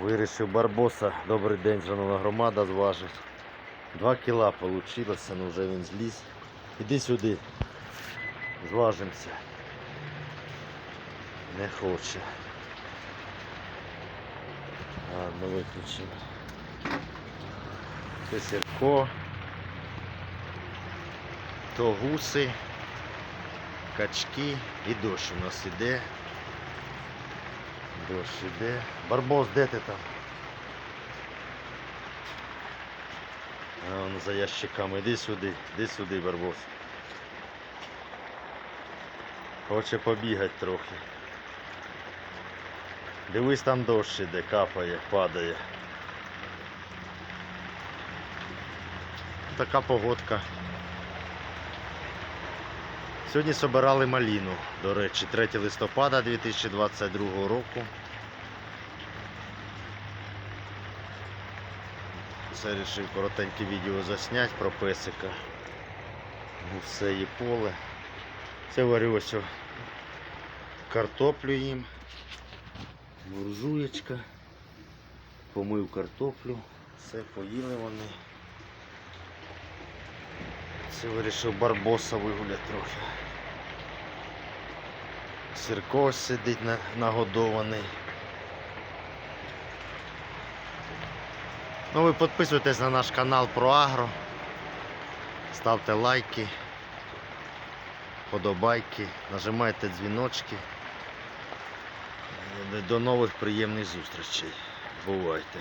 Вирішив барбоса. Добрий день, шановна громада, зважить. Два кіла вийшло, ну вже він зліз. Іди сюди. Зважимося. Не хоче. Ладно, виключимо. Це сірко. То гуси, качки і дощ у нас іде. Дощ іде. Барбос, де ти там? А он за ящиками. Іди сюди, іди сюди, Барбос. Хоче побігати трохи. Дивись, там дощ іде, капає, падає. Така погодка. Сьогодні собирали маліну, до речі, 3 листопада 2022 року. Це вирішив коротеньке відео засняти про песика. Все є поле. Це варю ось картоплю їм. Буржуєчка. Помив картоплю. Все поїли вони. Це вирішив барбоса вигуляти трохи. Сірко сидить на, нагодований. Ну ви підписуйтесь на наш канал про агро. Ставте лайки, подобайки, нажимайте дзвіночки. До нових приємних зустрічей. Бувайте.